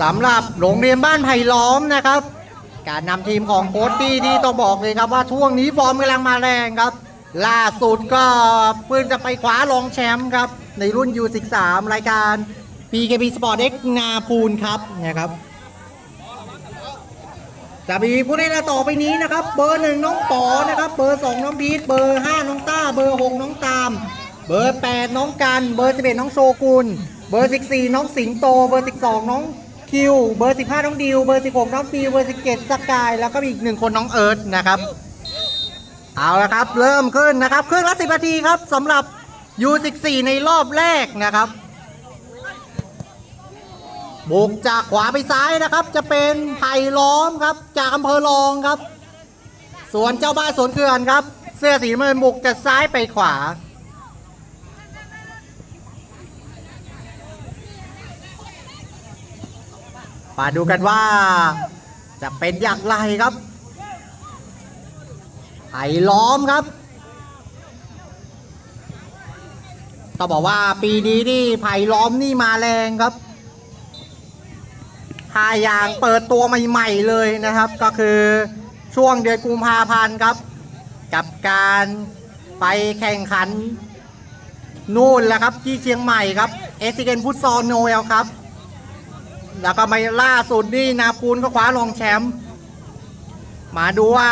สำหรับโรงเรียนบ้านไผ่ล้อมนะครับ การนำทีมของโค้ชตี้ที่ต้องบอกเลยครับว่าช่วงนี้ฟอร์มกำลังมาแรงครับ ล่าสุดก็เพิ่งจะไปคว้ารองแชมป์ครับ ในรุ่น U13 รายการ PKB Sport X นาพูนครับนะครับจะมีผู้เล่นต่อไปนี้นะครับ เบอร์หนึ่งน้องปอนะครับ เบอร์สองน้องพีทเบอร์ห้าน้องต้า เบอร์หกน้องตาม เบอร์แปดน้องกัน เบอร์สิบเอ็ดน้องโชกุน เบอร์สิบสี่น้องสิงโต เบอร์สิบสองน้อง คิว เบอร์สิบห้าน้องดิว เบอร์สิบหกน้องฟิวเบอร์สิบเจ็ดสกาย แล้วก็มีอีกหนึ่งคนน้องเอิร์ธนะครับ เอาละครับ เริ่มขึ้นนะครับ ครึ่งละสิบนาทีครับสำหรับ U14 ในรอบแรกนะครับ บุกจากขวาไปซ้ายนะครับ จะเป็นไผ่ล้อมครับ จากอำเภอรองครับ ส่วนเจ้าบ้านสวนเกลือนครับ เสื้อสีน้ำเงินบุกจากซ้ายไปขวา มาดูกันว่า จะเป็นอย่างไรครับไผ่ล้อมครับต้องบอกว่าปีนี้นี่ไผ่ล้อมนี่มาแรงครับทายางเปิดตัวใหม่ๆเลยนะครับ ก็คือช่วงเดือนกุมภาพันธ์ครับ กับการไปแข่งขันนู่นแหละครับที่เชียงใหม่ครับเอสเกนฟุตซอลโนเอลครับ แล้วก็ไมาล่าสุดนี่นาปูนก็คว้ารองแชมป์มาดูว่า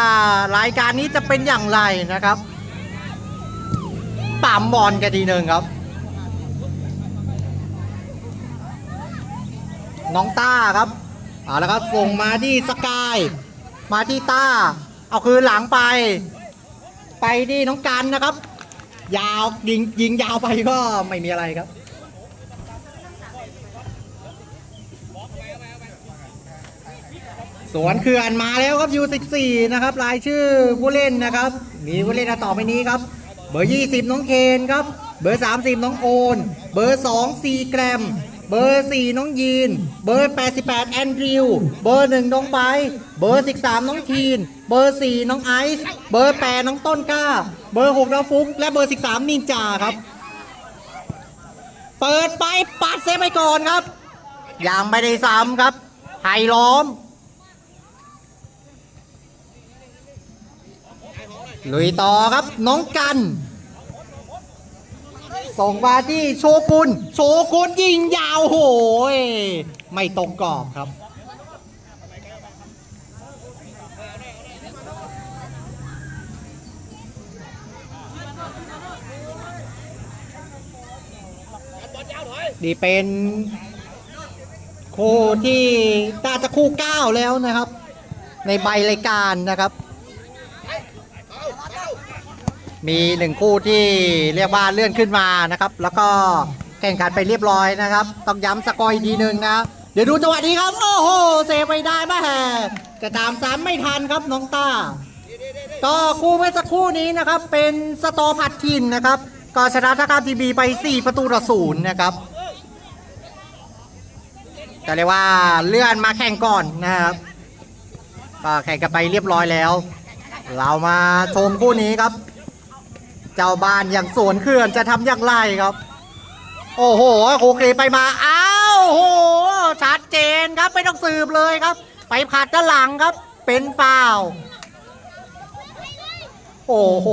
รายการนี้จะเป็นอย่างไรนะครับปั๊มบอลกันทีหนึ่งครับ น้องต้าครับเอาละครับส่งมาที่สกาย มาที่ต้า เอาคืนหลังไป ไปที่น้องกันนะครับ ยาวยิงยิงยาวไปก็ไม่มีอะไรครับ สวนเขื่อนมาแล้วครับ U14 นะครับ รายชื่อผู้เล่นนะครับ มีผู้เล่นต่อไปนี้ครับ เบอร์ 20 น้องเคนครับ เบอร์ 30 น้องโอน เบอร์ 2 ซีแกรม เบอร์ 4 น้องยีน เบอร์ 88 แอนดริว เบอร์ 1 น้องไบเบอร์ 13 น้องทีน เบอร์ 4 น้องไอซ์ เบอร์ 8 น้องต้นกล้า เบอร์ 6 น้องฟุก และเบอร์ 13 นินจาครับ เปิดไปปัดเซฟไปก่อนครับ ยังไม่ได้ซ้ำครับไผ่ล้อม ลุยต่อครับน้องกัน ส่งมาที่โชกุนโชกุนยิงยาวโหยไม่ตรงกรอบครับนี่เป็นคู่ที่น่าจะคู่เก้าแล้วนะครับ ในใบรายการนะครับ มีหนึ่งคู่ที่เรียกว่าเลื่อนขึ้นมานะครับ แล้วก็แข่งขันไปเรียบร้อยนะครับ ต้องย้ำสกอร์อีกทีหนึ่งนะเดี๋ยวดูจังหวะนี้ครับ โอ้โหเซฟไปได้แม่จะตามซ้ำไม่ทันครับน้องตาก็คู่เมื่อสักครู่นี้นะครับ เป็นสตอผัดทินนะครับ ก็ชนะทักาทีบีไป 4 ประตูต่อศูนย์นะครับก็เรียกว่าเลื่อนมาแข่งก่อนนะครับก็แข่งกันไปเรียบร้อยแล้ว เรามาชมคู่นี้ครับ เจ้าบ้านอย่างสวนเขื่อนจะทำอย่างไรครับ โอ้โหโอเคไปมาอ้าวโหชัดเจนครับไม่ต้องสืบเลยครับ ไปผัดด้านหลังครับ เป็นฟาวล์โอ้โห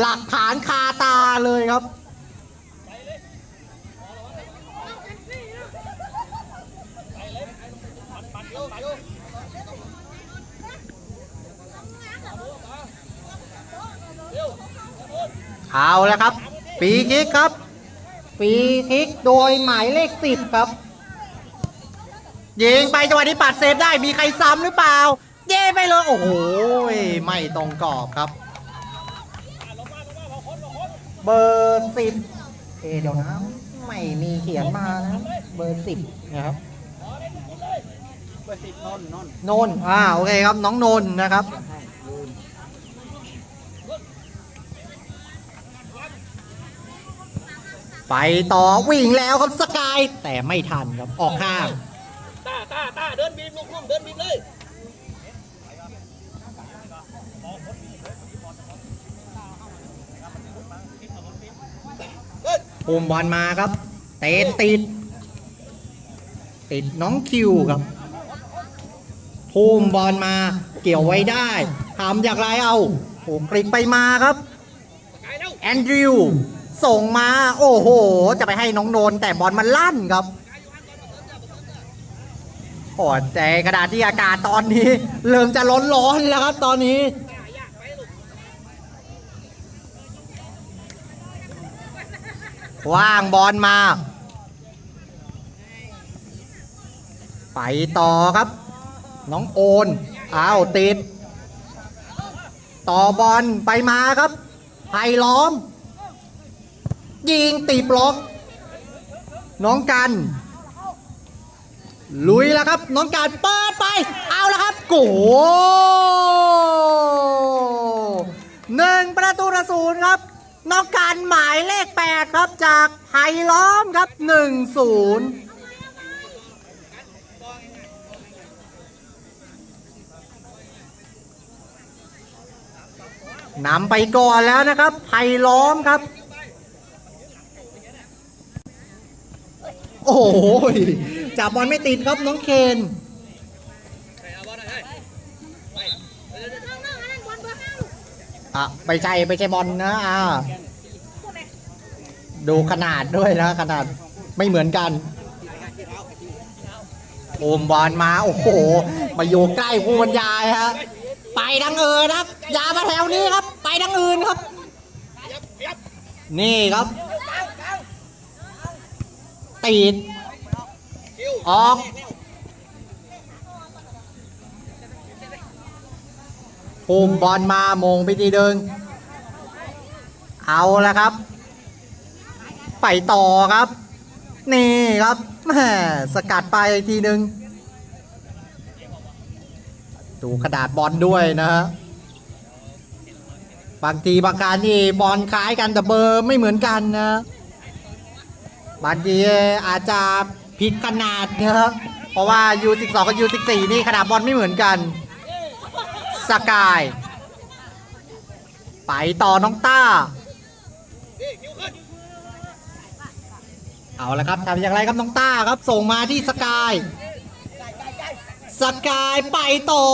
หลักฐานคาตาเลยครับ เอาแล้วครับฟรีคิกครับฟรีคิกโดยหมายเลขสิบครับยิงไปจังหวะนี้ปัดเซฟได้มีใครซ้ำหรือเปล่า เย่ไปเลยโอ้โหไม่ตรงกรอบครับ เบอร์สิบเอะเดี๋ยวนะไม่มีเขียนมานะเบอร์สิบนะครับเบอร์สิบนนนนนนท์อ่าโอเคครับน้องนนท์นะครับ ไปต่อวิ่งแล้วครับสกาย แต่ไม่ทันครับออกข้างต้าต้าต้าเดินบีบลูกลุ่มเดินบีบเลยภูมิบอลมาครับ เตะติด ติดน้องคิวครับภูมิบอลมาเกี่ยวไว้ได้ทำอย่างไรเอาโอ้กริกไปมาครับไกลแล้วแอนดริว ส่งมา โอ้โห จะไปให้น้องโดนแต่บอลมันลั่นครับโอ้แต่กระดาษที่อากาศตอนนี้ เริ่มจะร้อนๆแล้วครับตอนนี้ ว่างบอลมา ไปต่อครับ น้องโอน อ้าว ติด ต่อบอลไปมาครับไผ่ล้อม ยิงตีบล็อก น้องกัน ลุยแล้วครับ น้องการเปิดไป เอาแล้วครับโกหนึ่งประตูต่อศูนย์ครับน้องการหมายเลขแปดครับจากไผ่ล้อมครับหนึ่งศูนย์นำไปก่อนแล้วนะครับไผ่ล้อมครับ โอ้โหจับบอลไม่ติดครับน้องเคนใครเอาบอลหน่อยให้ไปใช่ไม่ใช่บอลนะอ่าดูขนาดด้วยนะ ขนาดไม่เหมือนกันโอมบอลมา โอ้โห มาอยู่ใกล้ผู้บรรยายฮะไปทางเอื่นครับอย่ามาแถวนี้ครับ ไปทางอื่นครับ นี่ครับ ตีดคิวออก ภูมิบอลมาโมงไปทีเดิงเอาละครับ ไปต่อครับ นี่ครับแหมสกัดไปทีหนึ่งดูกระดาษบอลด้วยนะฮะบางทีบางการนี่บอลคล้ายกันแต่เบอร์ไม่เหมือนกันนะ บางทีอาจจะผิดขนาดนะครับ เพราะว่า U12 กับ U14 นี่ขนาดบอลไม่เหมือนกัน สกาย ไปต่อน้องต้า เอาละครับทำอย่างไรครับน้องต้าครับ ส่งมาที่สกาย สกายไปต่อ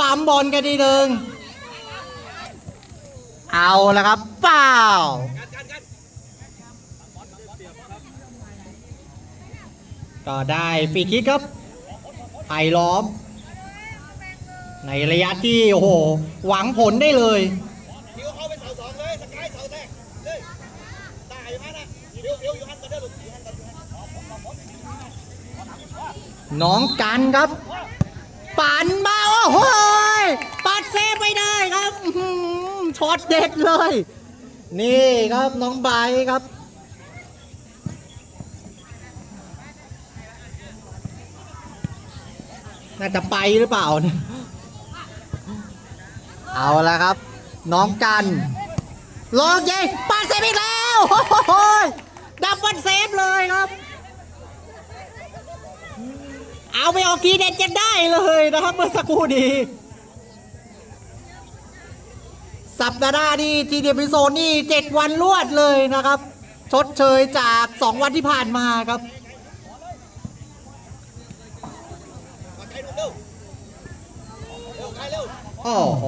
ปั๊มบอลกันทีหนึ่งเอาละครับเปล่า กันกันกันก็ได้ฟรีคิกครับไผ่ล้อม ในระยะที่โอ้โห หวังผลได้เลยคิวเข้าไปเสาสองเลยสกายเสาแรกเลยตายอยู่นั่นนะคิวคิวอยู่หันกันเด้อลูกอยู่หันกันอยู่หันน้องกันครับ ปั่นมาโอ้โหยปัดเซฟไม่ได้ครับอื้อหือช็อตเด็ดเลย นี่ครับน้องใบร์ทครับ น่าจะไปหรือเปล่าเนี่ยเอาละครับ น้องกันลองยิงปัดเซฟอีกแล้วโอ้ยดับบิลเซฟเลยครับ เอาไปออกทีเด็ดจะได้เลยนะครับเมื่อสักครู่นี้สัปดาห์หน้านี่ทีเดียพิโซนี่เจ็ดวันรวดเลยนะครับ ชดเชยจากสองวันที่ผ่านมาครับ โอ้โห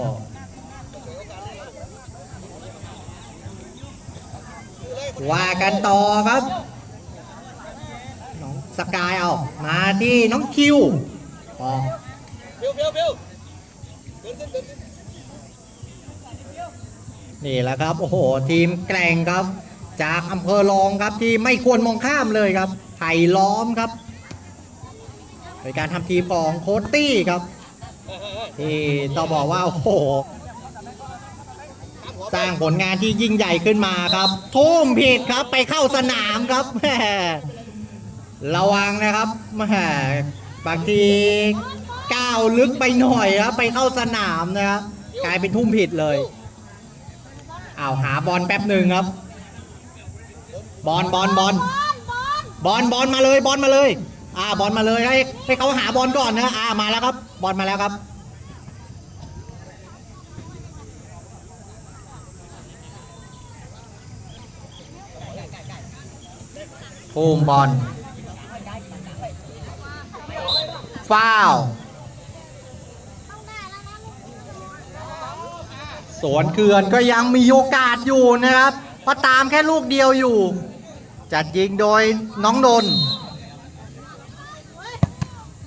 ว่ากันต่อครับ น้องสกายเอา มาที่น้องคิวอ๋อคิวคิวคิวขึ้นขึ้นขึ้นขึ้นนี่แหละครับ โอ้โห ทีมแกร่งครับ จากอำเภอรองครับที่ไม่ควรมองข้ามเลยครับไผ่ล้อมครับ โดยการทำทีมของโคตตี้ครับ ที่ต้องบอกว่า โอ้โห สร้างผลงานที่ยิ่งใหญ่ขึ้นมาครับ ทุ่มผิดครับไปเข้าสนามครับแหมระวังนะครับแหมบางทีก้าวลึกไปหน่อยครับไปเข้าสนามนะครับกลายเป็นทุ่มผิดเลยอ้าวหาบอลแป๊บหนึ่งครับ บอลบอลบอลบอลบอลมาเลยบอลมาเลย อ่าบอลมาเลยให้ให้เขาหาบอลก่อนนะอ่ามาแล้วครับ บอลมาแล้วครับภูมบอลฟาวสวนเขื่อนก็ยังมีโอกาสอยู่นะครับเพราะตามแค่ลูกเดียวอยู่ จัดยิงโดยน้องนนท์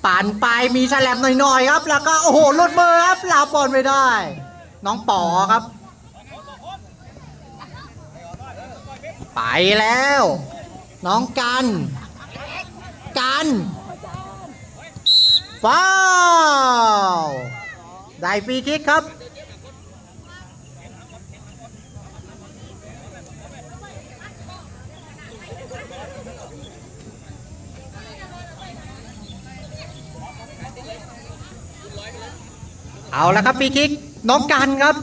ปั่นไปมีฉลบหน่อยๆครับ แล้วก็โอ้โหลดมือครับลาบอลไม่ได้ น้องป๋อครับ ไปแล้ว น้องกัน กันฟาวล์ได้ฟรีคิกครับ เอาละครับฟรีคิกน้องกันครับ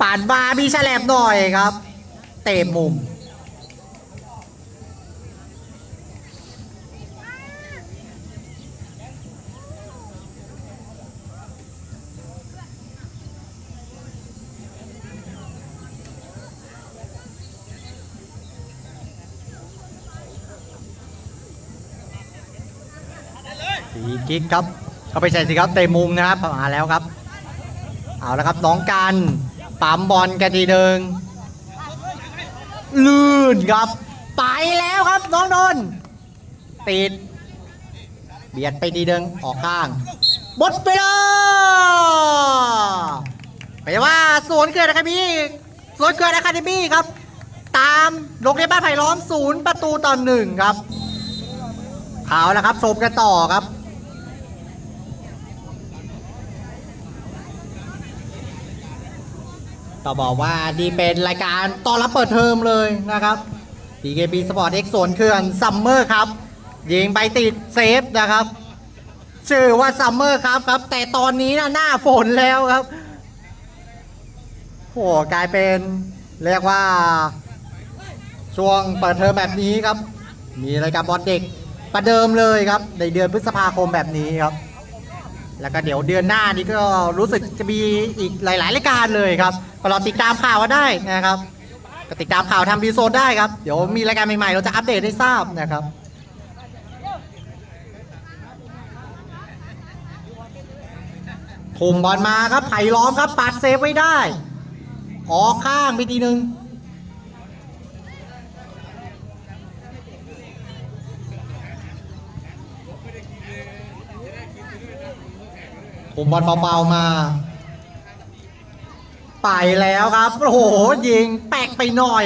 ป่านบามีแฉลบหน่อยครับ เตะมุม สีกิ๊กครับเข้าไปใส่สิครับเตะมุมนะครับมาแล้วครับ เอาละครับน้องกันปั๊มบอลกันทีหนึ่งลื่นครับ ไปแล้วครับน้องนนติด เบียดไปทีหนึ่งออกข้างหมดไปแล้วไปว่าสวนเกิดอะคาเดมี่สวนเกิดอะคาเดมี่ครับ ตามโรงเรียนบ้านไผ่ล้อมศูนย์ประตูต่อหนึ่งครับ เอาละครับชมกันต่อครับ ต้องบอกว่านี่เป็นรายการต้อนรับเปิดเทอมเลยนะครับ PKB Sport X สวนเขื่อนซัมเมอร์ครับ ยิงไปติดเซฟนะครับ ชื่อว่าซัมเมอร์ครับครับ แต่ตอนนี้นะหน้าฝนแล้วครับโหกลายเป็นเรียกว่า ช่วงเปิดเทอมแบบนี้ครับ มีรายการบอลเด็กประเดิมเลยครับ ในเดือนพฤษภาคมแบบนี้ครับ แล้วก็เดี๋ยวเดือนหน้านี้ก็รู้สึกจะมีอีกหลาย ๆ รายการเลยครับก็รอติดตามข่าวกันได้นะครับก็ติดตามข่าวทำบีโซนได้ครับ เดี๋ยวมีรายการใหม่ ๆ เราจะอัปเดตให้ทราบนะครับทุ่มบอลมาครับไผ่ล้อมครับปัดเซฟไว้ได้ ออกข้างไปทีหนึ่ง มบอลเบาๆมา ไปแล้วครับ โอ้โห ยิงแปลกไปหน่อย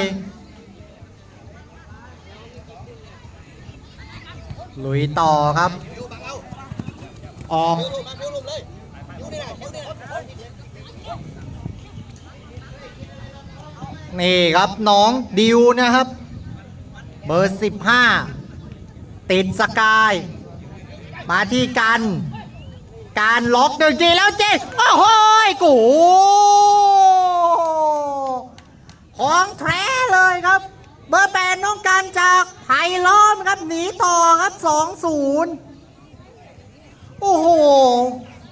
ลุยต่อครับ ออกนี่แหละฟิวนี่แหละนี่ครับน้องดิวนะครับ เบอร์สิบห้าติดสกาย มาที่กัน การล็อกหนึ่งทีแล้วเจ๊โอ้โหยกู ของแท้เลยครับ เบอร์แปดน้องการจากไผ่ล้อมครับหนีต่อครับสองศูนย์โอ้โห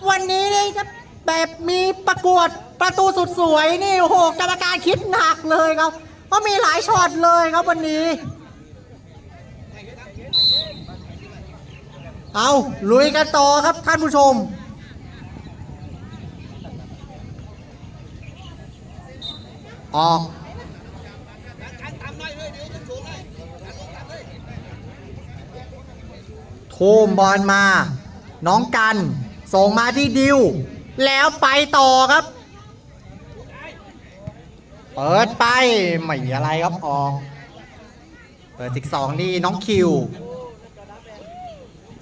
วันนี้นี่ครับแบบมีประกวดประตูสุดสวยนี่โอ้โหกรรมการคิดหนักเลยครับเพราะมีหลายช็อตเลยครับวันนี้ เอาลุยกันต่อครับท่านผู้ชม ออกทูมบอลมา น้องกัน ส่งมาที่ดิว แล้วไปต่อครับ เปิดไป ไม่มีอะไรครับออก เปิดสิกสองนี่น้องคิว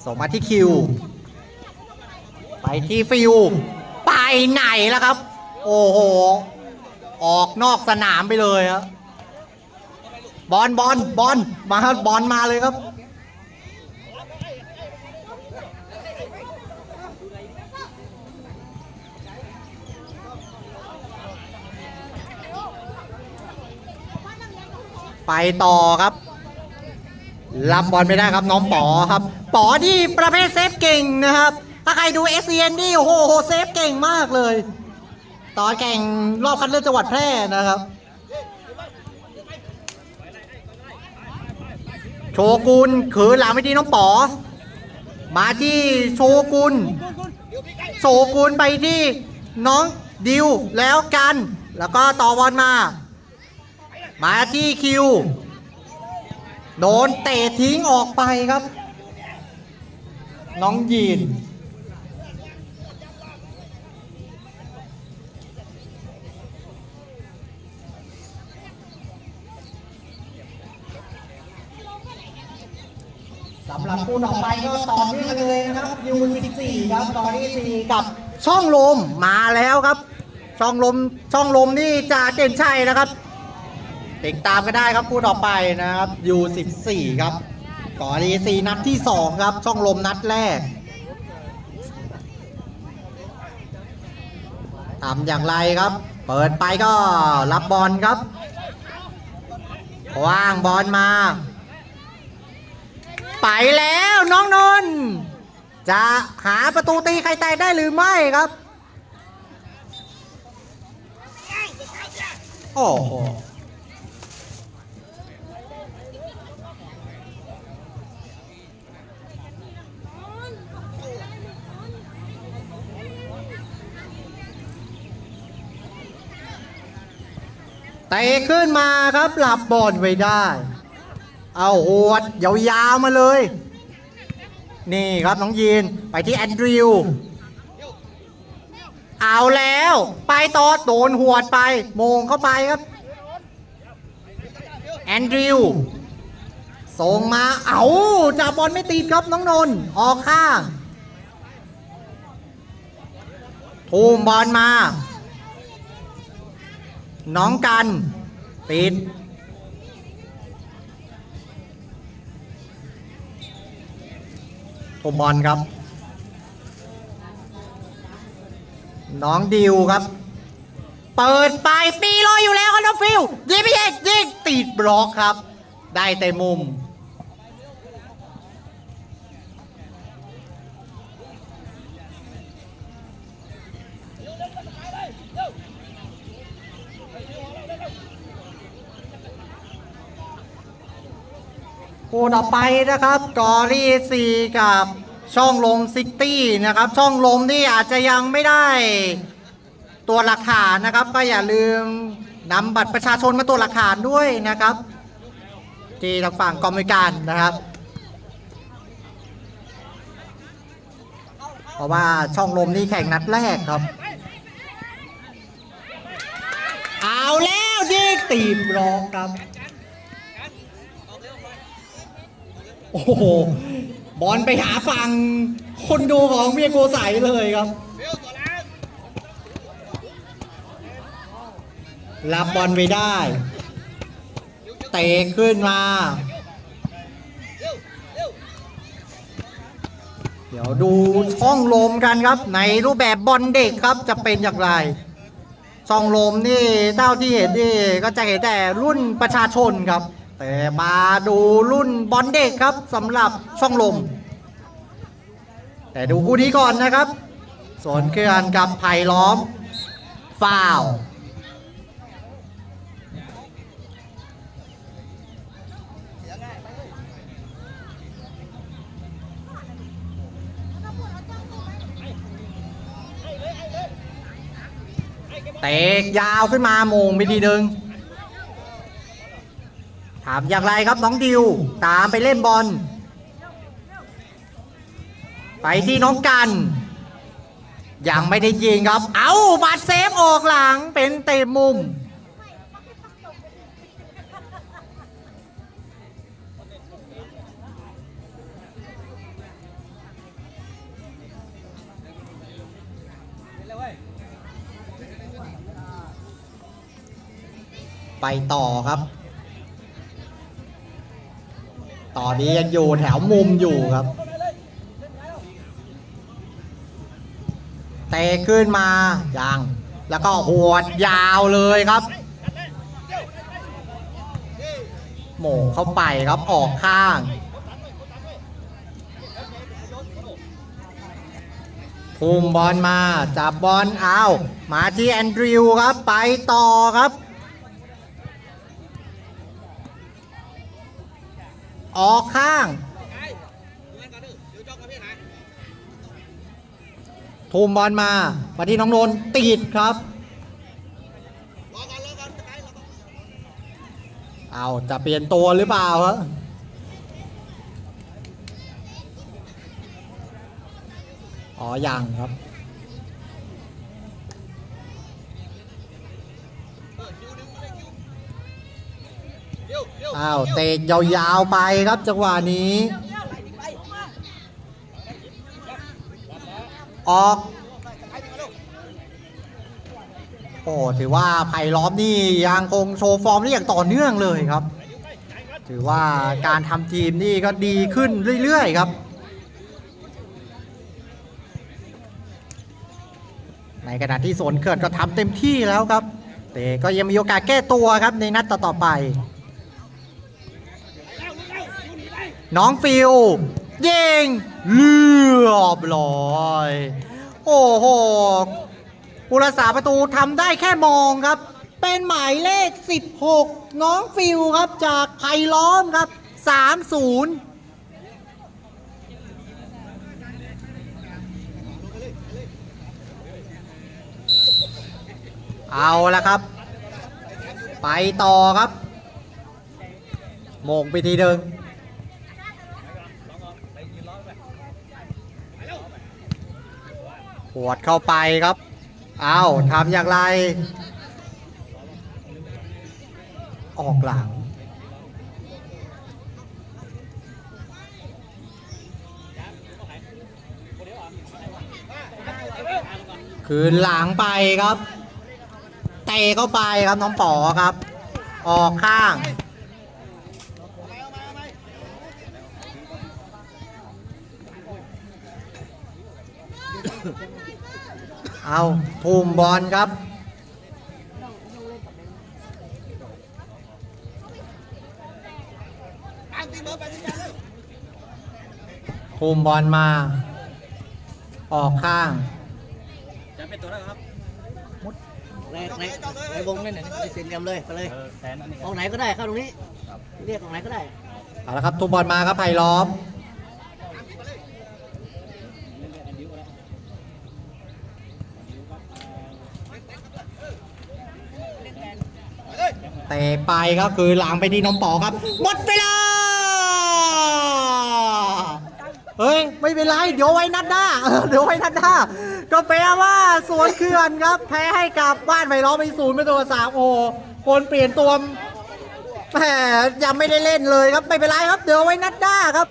ส่งมาที่คิว ไปที่ฟิว ไปไหนแล้วครับ โอ้โห ออกนอกสนามไปเลยครับบอลบอลบอลมาครับบอลมาเลยครับ ไปต่อครับ รับบอลไม่ได้ครับน้องป๋อครับป๋อที่ประเภทเซฟเก่งนะครับ ถ้าใครดูเอสเนนี่โอ้โหเซฟเก่งมากเลยต่อแข่งรอบคัดเลือกจังหวัดแพร่นะครับ โชกุนขืนหลังไม่ดีน้องป๋อมาที่โชกุนโชกุนไปที่น้องดิวแล้วกัน แล้วก็ต่อบอลมา มาที่คิว โดนเตะทิ้งออกไปครับ น้องยีน สำหรับคู่ต่อไปก็ต่อเนื่องกันเลยนะครับยูน14ครับตอนที่4กับช่องลมมาแล้วครับ ช่องลมช่องลมนี่จะเด่นชัยนะครับ ติดตามก็ได้ครับคู่ต่อไปนะครับยู14ครับก่อนดี4นัดที่ 2 ครับ ช่องลมนัดแรกทำอย่างไรครับ เปิดไปก็รับบอลครับวางบอลมา ไปแล้วน้องนนจะหาประตูตีใครแตกได้หรือไม่ครับ โอ้ เตะขึ้นมาครับหลับบอลไว้ได้ เอาหวดยาวๆมาเลย นี่ครับน้องยีนไปที่แอนดริว เอาแล้ว ไปต่อโดนหวดไปโมงเข้าไปครับ แอนดริวส่งมาเอาจับบอลไม่ติดครับน้องนนท์ออกข้างทูมบอลมา น้องกัน ปิดโทบอลครับ น้องดิวครับ เปิดไปปีลอยอยู่แล้วครับน้องฟิวยิงไม่ยิงยิงติดบล็อกครับ ได้แต่มุม คู่ต่อไปนะครับกอรี่ซีกับช่องลมซิตี้นะครับ ช่องลมนี่อาจจะยังไม่ได้ตัวหลักฐานนะครับ ก็อย่าลืมนำบัตรประชาชนมาตัวหลักฐานด้วยนะครับ ที่ทางฝั่งกองบการนะครับ เพราะว่าช่องลมนี่แข่งนัดแรกครับ เอาแล้วยิงตีบล็อกครับ โอ้โห บอลไปหาฝั่งคนดูของเวียโกใสเลยครับ รับบอลไปได้ เตะขึ้นมาเร็วเร็วเดี๋ยวดูช่องลมกันครับ ในรูปแบบบอลเด็กครับจะเป็นอย่างไรช่องลมนี่เท่าที่เห็นนี่ก็จะเห็นแต่รุ่นประชาชนครับ แต่มาดูรุ่นบอลเด็กครับสำหรับช่องลม แต่ดูคู่นี้ก่อนนะครับสวนเคลื่อนกับไผ่ล้อมฟาวเตะยาวขึ้นมาโมงไปทีหนึ่งามอย่างไรครับน้องดิว ตามไปเล่นบอล ไปที่น้องกัน ยังไม่ได้ยิงครับ เอาบัตรเซฟออกหลังเป็นเตะมุม ไปต่อครับ ต่อนนี้ยังอยู่แถวมุมอยู่ครับ เตะขึ้นมายังแล้วก็หวดยาวเลยครับโหม่งเข้าไปครับออกข้าง พุ่มบอลมา จับบอลเอา มาที่แอนดริวครับ ไปต่อครับ ออกข้าง ไอ้ดูงั้นก่อนเด้อเดี๋ยวจ้อง กับพี่หายทุ่มบอลมามาที่น้องนนติดครับ เอาจะเปลี่ยนตัวหรือเปล่าฮะอ๋อยังครับ อ้าวเตะยาวๆไปครับจังหวะนี้ ออก โอ้ถือว่าไผ่ล้อมนี่ยังคงโชว์ฟอร์มได้อย่างต่อเนื่องเลยครับ ถือว่าการทำทีมนี่ก็ดีขึ้นเรื่อยๆครับในขณะที่สวนเกิดก็ทำเต็มที่แล้วครับ แต่ก็ยังมีโอกาสแก้ตัวครับในนัดต่อๆไป น้องฟิลยิงเรียบร้อย โอ้โหผู้รักษาประตูทำได้แค่มองครับ เป็นหมายเลข 16 น้องฟิลครับจากไผ่ล้อมครับ 3-0เอาละครับ ไปต่อครับ โมงไปทีเดิง ปวดเข้าไปครับเอาทำอย่างไร ออกหลัง คืนหลังไปครับ เตะเข้าไปครับน้องป๋อครับ ออกข้าง เอาทุ่มบอลครับตามตีเบอร์ไปที่ยาเลยทุ่มบอลมา ออกข้าง จะเป็นตัวแล้วครับในในในวงเล่นไหนในสี่เหลี่ยมเลยไปเลยออกไหนก็ได้เข้าตรงนี้ เรียกออกไหนก็ได้ เอาละครับ ทุ่มบอลมาครับไผ่ล้อม เตะไปก็คือหลังไปที่น้องปอครับ หมดเวลา เฮ้ย ไม่เป็นไร เดี๋ยวไว้นัดหน้า เดี๋ยวไว้นัดหน้า ก็แปลว่าสวนเขื่อนครับ แพ้ให้กับบ้านไวร้อไปศูนย์เป็นตัวสามโอคนเปลี่ยนตัวแหมยังไม่ได้เล่นเลยครับ ไม่เป็นไรครับ เดี๋ยวไว้นัดหน้าครับ